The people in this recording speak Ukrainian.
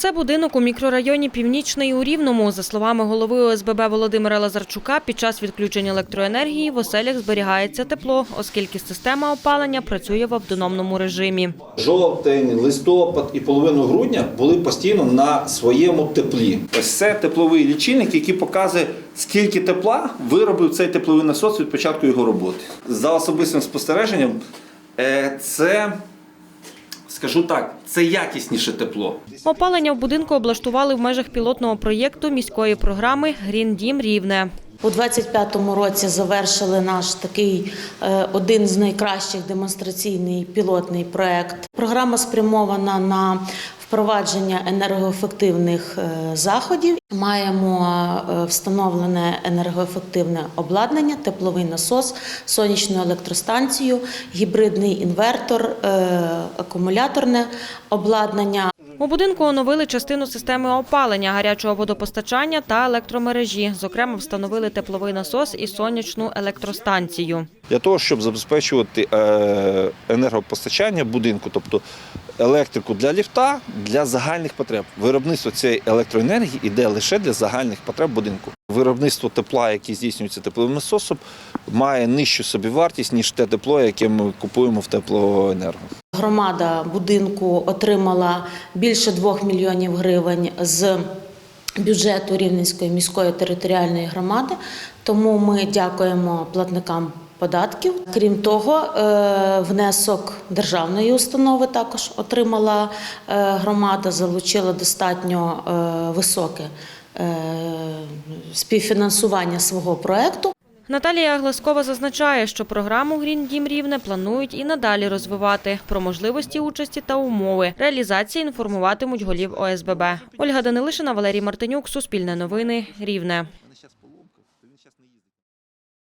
Це будинок у мікрорайоні Північний у Рівному. За словами голови ОСББ Володимира Лазарчука, під час відключення електроенергії в оселях зберігається тепло, оскільки система опалення працює в автономному режимі. Жовтень, листопад і половину грудня були постійно на своєму теплі. Ось це тепловий лічильник, який показує, скільки тепла виробив цей тепловий насос від початку його роботи. За особистим спостереженням, е, це, скажу так, це якісніше тепло. Опалення в будинку облаштували в межах пілотного проєкту міської програми «Грін Дім Рівне». У 25-му році завершили наш такий е, один з найкращих демонстраційний пілотний проект. Програма спрямована на впровадження енергоефективних е, заходів. Маємо е, встановлене енергоефективне обладнання, тепловий насос, сонячну електростанцію, гібридний інвертор, акумуляторне обладнання. У будинку оновили частину системи опалення, гарячого водопостачання та електромережі. Зокрема, встановили тепловий насос і сонячну електростанцію. Для того, щоб забезпечувати е, енергопостачання будинку, тобто електрику для ліфта, для загальних потреб. Виробництво цієї електроенергії йде лише для загальних потреб будинку. Виробництво тепла, яке здійснюється тепловим насосом, має нижчу собівартість, ніж те тепло, яке ми купуємо в теплоенерго. Громада будинку отримала більше 2 мільйонів гривень з бюджету Рівненської міської територіальної громади. Тому ми дякуємо платникам податків. Крім того, е, внесок державної установи також отримала е, громада, залучила достатньо е, високе співфінансування свого проекту. Наталія Гласкова зазначає, що програму «Грін Дім Рівне планують і надалі розвивати. Про можливості участі та умови реалізації інформуватимуть голів ОСББ. Ольга Данилишина, Валерій Мартинюк, Суспільне новини, Рівне.